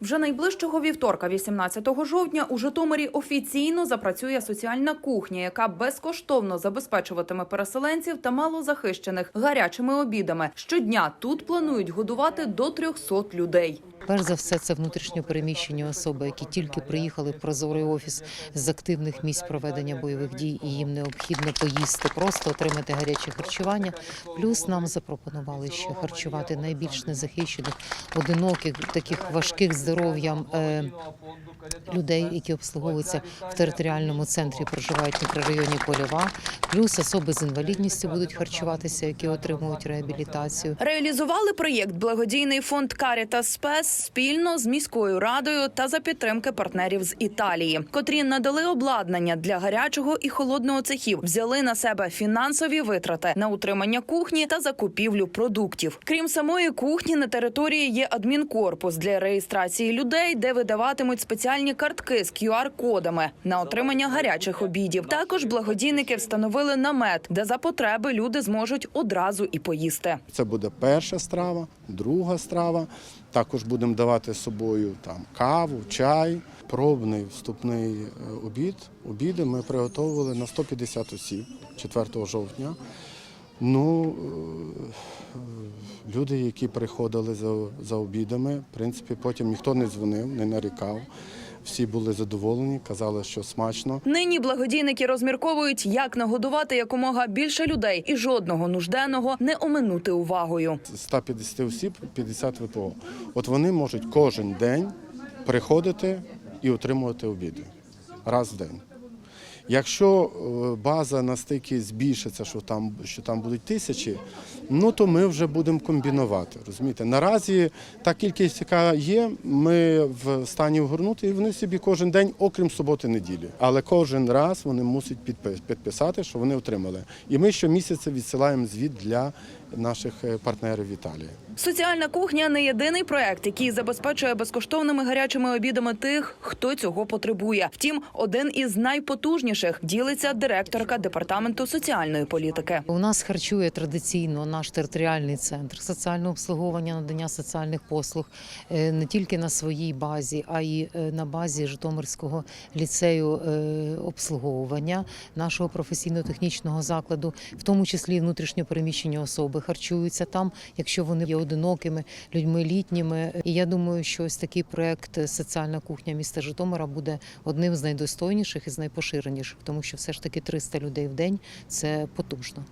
Вже найближчого вівторка, 18 жовтня, у Житомирі офіційно запрацює соціальна кухня, яка безкоштовно забезпечуватиме переселенців та малозахищених гарячими обідами. Щодня тут планують годувати до 300 людей. Перш за все, це внутрішньо переміщені особи, які тільки приїхали в прозорий офіс з активних місць проведення бойових дій, і їм необхідно поїсти, просто отримати гаряче харчування. Плюс нам запропонували ще харчувати найбільш незахищених, одиноких, таких важких здоров'ям е, людей, які обслуговуються в територіальному центрі, проживають в мікрорайоні Польова. Плюс особи з інвалідністю будуть харчуватися, які отримують реабілітацію. Реалізували проєкт благодійний фонд Caritas Спес спільно з міською радою та за підтримки партнерів з Італії, котрі надали обладнання для гарячого і холодного цехів, взяли на себе фінансові витрати на утримання кухні та закупівлю продуктів. Крім самої кухні, на території є адмінкорпус для реєстрації людей, де видаватимуть спеціальні картки з QR-кодами на отримання гарячих обідів. Також благодійники встановили намет, де за потреби люди зможуть одразу і поїсти. Це буде перша страва, друга страва. Також будемо давати з собою там каву, чай, пробний вступний е, обід. Обіди ми приготували на 150 осіб 4 жовтня. Ну, е, люди, які приходили за, за обідами, в принципі, потім ніхто не дзвонив, не нарікав. Всі були задоволені, казали, що смачно. Нині благодійники розмірковують, як нагодувати якомога більше людей і жодного нужденного не оминути увагою. З 150 осіб 50 ВПО. От вони можуть кожен день приходити і отримувати обіди раз в день. Якщо е, база настільки збільшиться, що там, що там будуть тисячі, ну то ми вже будемо комбінувати. Розумієте? Наразі та кількість, яка є, ми в стані вгорнути, і вони собі кожен день, окрім суботи, неділі. Але кожен раз вони мусять підписати, що вони отримали. І ми щомісяця відсилаємо звіт для наших е, партнерів в Італії. Соціальна кухня не єдиний проект, який забезпечує безкоштовними гарячими обідами тих, хто цього потребує. Втім, один із найпотужніших ділиться директорка департаменту соціальної політики. У нас харчує традиційно наш територіальний центр соціального обслуговування, надання соціальних послуг е, не тільки на своїй базі, а й е, на базі Житомирського ліцею обслуговування нашого професійно-технічного закладу, в тому числі і внутрішньопереміщені особи харчуються там, якщо вони є одинокими людьми літніми. І я думаю, що ось такий проект Соціальна кухня міста Житомира буде одним з найдостойніших і з найпоширеніших, тому що все ж таки 300 людей в день це потужно.